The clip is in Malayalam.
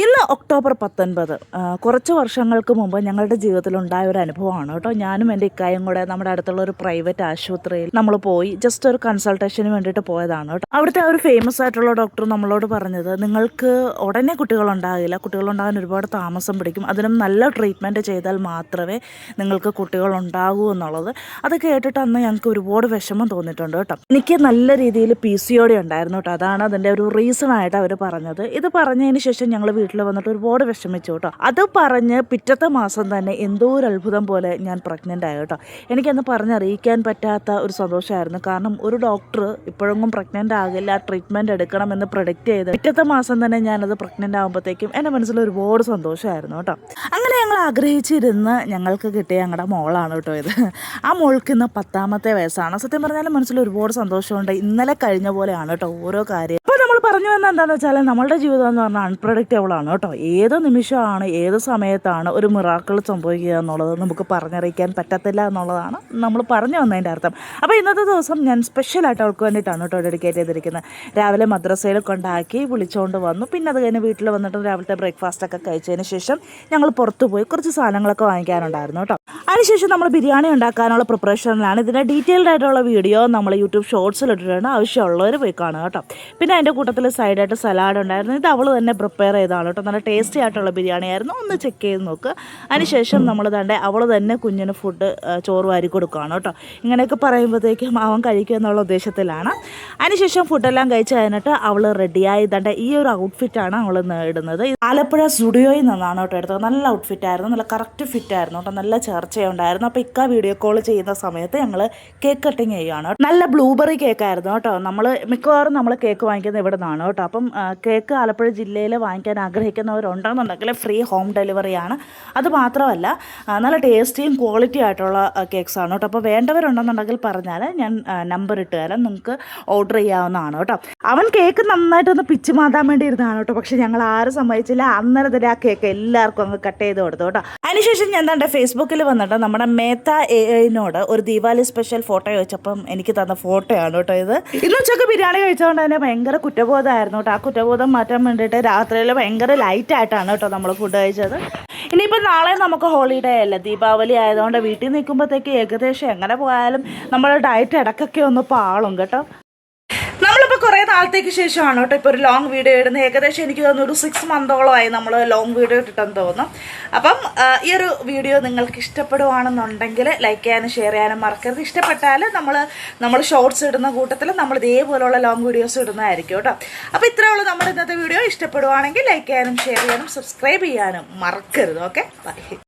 ഇന്ന് ഒക്ടോബർ പത്തൊൻപത്. കുറച്ച് വർഷങ്ങൾക്ക് മുമ്പ് ഞങ്ങളുടെ ജീവിതത്തിൽ ഉണ്ടായ ഒരു അനുഭവമാണ് കേട്ടോ. ഞാനും എന്റെ ഇക്കായും കൂടെ നമ്മുടെ അടുത്തുള്ള ഒരു പ്രൈവറ്റ് ആശുപത്രിയിൽ നമ്മൾ പോയി ജസ്റ്റ് ഒരു കൺസൾട്ടേഷന് വേണ്ടിയിട്ട് പോയതാണ് കേട്ടോ. അവിടുത്തെ ഒരു ഫേമസ് ആയിട്ടുള്ള ഡോക്ടർ നമ്മളോട് പറഞ്ഞത് നിങ്ങൾക്ക് ഉടനെ കുട്ടികളുണ്ടാകില്ല. കുട്ടികളുണ്ടാകാൻ ഒരുപാട് താമസം പിടിക്കും. അതിനും നല്ല ട്രീറ്റ്മെന്റ് ചെയ്താൽ മാത്രമേ നിങ്ങൾക്ക് കുട്ടികളുണ്ടാകൂ എന്നുള്ളത്. അത് കേട്ടിട്ട് അന്ന് ഞങ്ങൾക്ക് ഒരുപാട് വിഷമം തോന്നിയിട്ടുണ്ട് കേട്ടോ. എനിക്ക് നല്ല രീതിയിൽ പി സി ഒ ഡി ഉണ്ടായിരുന്നു കേട്ടോ. അതാണ് അതിന്റെ ഒരു റീസൺ ആയിട്ട് അവർ പറഞ്ഞത്. ഇത് പറഞ്ഞതിന് ശേഷം ഞങ്ങൾ വീട്ടിൽ വന്നിട്ട് ഒരുപാട് വിഷമിച്ചു കേട്ടോ. അത് പറഞ്ഞ് പിറ്റത്തെ മാസം തന്നെ എന്തോ ഒരു അത്ഭുതം പോലെ ഞാൻ പ്രഗ്നന്റ് ആയി കേട്ടോ. എനിക്കന്ന് പറഞ്ഞറിയിക്കാൻ പറ്റാത്ത ഒരു സന്തോഷമായിരുന്നു കാരണം ഒരു ഡോക്ടർ ഇപ്പോഴൊന്നും പ്രഗ്നന്റ് ആകില്ല ട്രീറ്റ്മെന്റ് എടുക്കണമെന്ന് പ്രൊഡിക്റ്റ് ചെയ്ത് പിറ്റത്തെ മാസം തന്നെ ഞാനത് പ്രഗ്നന്റ് ആകുമ്പോഴത്തേക്കും എന്റെ മനസ്സിൽ ഒരുപാട് സന്തോഷമായിരുന്നു കേട്ടോ. അങ്ങനെ ഞങ്ങൾ ആഗ്രഹിച്ചിരുന്ന് ഞങ്ങൾക്ക് കിട്ടിയ ഞങ്ങളുടെ മോളാണ് കേട്ടോ ഇത്. ആ മോൾക്ക് ഇന്ന് പത്താമത്തെ വയസ്സാണ്. സത്യം പറഞ്ഞാൽ മനസ്സിൽ ഒരുപാട് സന്തോഷമുണ്ട്. ഇന്നലെ കഴിഞ്ഞ പോലെയാണ് കേട്ടോ ഓരോ കാര്യം പറഞ്ഞു വന്ന എന്താണെന്ന് വെച്ചാൽ നമ്മളുടെ ജീവിതം എന്ന് പറഞ്ഞാൽ അൺപ്രഡിക്റ്റബിൾ ആണ് കേട്ടോ. ഏത് നിമിഷമാണ് ഏത് സമയത്താണ് ഒരു മിറാക്കൾ സംഭവിക്കുക എന്നുള്ളത് നമുക്ക് പറഞ്ഞറിയിക്കാൻ പറ്റത്തില്ല എന്നുള്ളതാണ് നമ്മൾ പറഞ്ഞു വന്നതിന്റെ അർത്ഥം. അപ്പോൾ ഇന്നത്തെ ദിവസം ഞാൻ സ്പെഷ്യലായിട്ട് അവൾക്ക് വേണ്ടിയിട്ടാണ് കേട്ടോ ഡെഡിക്കേറ്റ് ചെയ്തിരിക്കുന്നത്. രാവിലെ മദ്രസയിൽ കൊണ്ടാക്കി വിളിച്ചുകൊണ്ട് വന്നു. പിന്നെ അത് കഴിഞ്ഞ് വീട്ടിൽ വന്നിട്ട് രാവിലത്തെ ബ്രേക്ക്ഫാസ്റ്റൊക്കെ കഴിച്ചതിന് ശേഷം ഞങ്ങൾ പുറത്തു പോയി കുറച്ച് സാധനങ്ങളൊക്കെ വാങ്ങിക്കാനുണ്ടായിരുന്നു കേട്ടോ. അതിനുശേഷം നമ്മൾ ബിരിയാണി ഉണ്ടാക്കാനുള്ള പ്രിപ്പറേഷനിലാണ് ഇതിന്റെ ഡീറ്റെയിൽഡ് ആയിട്ടുള്ള വീഡിയോ നമ്മൾ യൂട്യൂബ് ഷോർട്സിൽ ഇട്ടിട്ടുണ്ട്. ആവശ്യമുള്ളവർ പോയി കാണുക കേട്ടോ. പിന്നെ അതിന്റെ കൂട്ടത്തിൽ സൈഡായിട്ട് സലാഡ് ഉണ്ടായിരുന്നു. ഇത് അവൾ തന്നെ പ്രിപ്പയർ ചെയ്തതാണ് കേട്ടോ. നല്ല ടേസ്റ്റി ആയിട്ടുള്ള ബിരിയാണി ആയിരുന്നു. ഒന്ന് ചെക്ക് ചെയ്ത് നോക്കുക അതിനുശേഷം നമ്മൾ തന്നെ അവൾ തന്നെ കുഞ്ഞിന് ഫുഡ് ചോറ് വാരി കൊടുക്കുകയാണ് കേട്ടോ. ഇങ്ങനെയൊക്കെ പറയുമ്പോഴത്തേക്കും അവൻ കഴിക്കുക എന്നുള്ള ഉദ്ദേശത്തിലാണ്. അതിനുശേഷം ഫുഡെല്ലാം കഴിച്ച് കഴിഞ്ഞിട്ട് അവൾ റെഡിയായി തണ്ട ഈ ഒരു ഔട്ട്ഫിറ്റാണ് അവൾ ഇടുന്നത്. ആലപ്പുഴ സ്റ്റുഡിയോയിൽ നിന്നാണ് കേട്ടോ എടുത്തത്. നല്ല ഔട്ട്ഫിറ്റ് ആയിരുന്നു. നല്ല കറക്റ്റ് ഫിറ്റ് ആയിരുന്നു കേട്ടോ. നല്ല ചർച്ചയുണ്ടായിരുന്നു. അപ്പോൾ ഇക്ക വീഡിയോ കോൾ ചെയ്യുന്ന സമയത്ത് ഞങ്ങൾ കേക്ക് കട്ടിങ് ചെയ്യുകയാണ് നല്ല ബ്ലൂബെറി കേക്കായിരുന്നു കേട്ടോ. നമ്മൾ മിക്കവാറും നമ്മൾ കേക്ക് വാങ്ങിക്കുന്നത് ഇവിടെ കേട്ടോ. അപ്പം കേക്ക് ആലപ്പുഴ ജില്ലയിൽ വാങ്ങിക്കാൻ ആഗ്രഹിക്കുന്നവരുണ്ടെന്നുണ്ടെങ്കിൽ ഫ്രീ ഹോം ഡെലിവറിയാണ് അത് മാത്രമല്ല നല്ല ടേസ്റ്റിയും ക്വാളിറ്റി ആയിട്ടുള്ള കേക്ക്സ് ആണ് കേട്ടോ. അപ്പോൾ വേണ്ടവരുണ്ടെന്നുണ്ടെങ്കിൽ പറഞ്ഞാൽ ഞാൻ നമ്പർ ഇട്ട് തരാം. നിങ്ങൾക്ക് ഓർഡർ ചെയ്യാവുന്നതാണ് കേട്ടോ. അവൻ കേക്ക് നന്നായിട്ടൊന്ന് പിച്ച് മാതാൻ വേണ്ടി ഇരുന്നതാണ് കേട്ടോ. പക്ഷെ ഞങ്ങൾ ആരും സമ്മതിച്ചില്ല. അന്നേരം തന്നെ ആ കേക്ക് എല്ലാവർക്കും അങ്ങ് കട്ട് ചെയ്ത് കൊടുത്തു കേട്ടോ. അതിനുശേഷം ഞാൻ എന്താ ഫേസ്ബുക്കിൽ വന്നിട്ട് നമ്മുടെ മേത്ത എ ഐനോട് ഒരു ദീപാവലി സ്പെഷ്യൽ ഫോട്ടോ ചോദിച്ചപ്പം എനിക്ക് തന്ന ഫോട്ടോയാണ് കേട്ടോ ഇത്. ഇന്ന് ഉച്ചയ്ക്ക് ബിരിയാണി കഴിച്ചതുകൊണ്ട് തന്നെ ഭയങ്കര കുറ്റബോധമായിരുന്നു കേട്ടോ. ആ കുറ്റബോധം മാറ്റാൻ വേണ്ടിയിട്ട് രാത്രിയിൽ ഭയങ്കര ലൈറ്റ് ആയിട്ടാണ് കേട്ടോ നമ്മൾ ഫുഡ് കഴിച്ചത്. ഇനിയിപ്പോൾ നാളെ നമുക്ക് ഹോളിഡേ അല്ലേ? ദീപാവലി ആയതുകൊണ്ട് വീട്ടിൽ നിൽക്കുമ്പോഴത്തേക്ക് ഏകദേശം എങ്ങനെ പോയാലും നമ്മുടെ ഡയറ്റ് ഇടക്കൊക്കെ ഒന്ന് പാളും കേട്ടോ. കുറേ ശേഷമാണ് കേട്ടോ ഇപ്പോൾ ഒരു ലോങ് വീഡിയോ ഇടുന്നത്. ഏകദേശം എനിക്ക് തോന്നുന്നു ഒരു സിക്സ് മന്തോളമായി നമ്മൾ ലോങ് വീഡിയോ ഇട്ടിട്ടെന്ന് തോന്നുന്നു. അപ്പം ഈ ഒരു വീഡിയോ നിങ്ങൾക്ക് ഇഷ്ടപ്പെടുവാണെന്നുണ്ടെങ്കിൽ ലൈക്ക് ചെയ്യാനും ഷെയർ ചെയ്യാനും മറക്കരുത്. ഇഷ്ടപ്പെട്ടാൽ നമ്മൾ നമ്മൾ ഷോർട്സ് ഇടുന്ന കൂട്ടത്തിൽ നമ്മൾ ഇതേപോലുള്ള ലോങ് വീഡിയോസ് ഇടുന്നതായിരിക്കും കേട്ടോ. അപ്പോൾ ഇത്രയേ ഉള്ളൂ നമ്മുടെ ഇന്നത്തെ വീഡിയോ ഇഷ്ടപ്പെടുവാണെങ്കിൽ ലൈക്ക് ചെയ്യാനും ഷെയർ ചെയ്യാനും സബ്സ്ക്രൈബ് ചെയ്യാനും മറക്കരുത്. Okay bye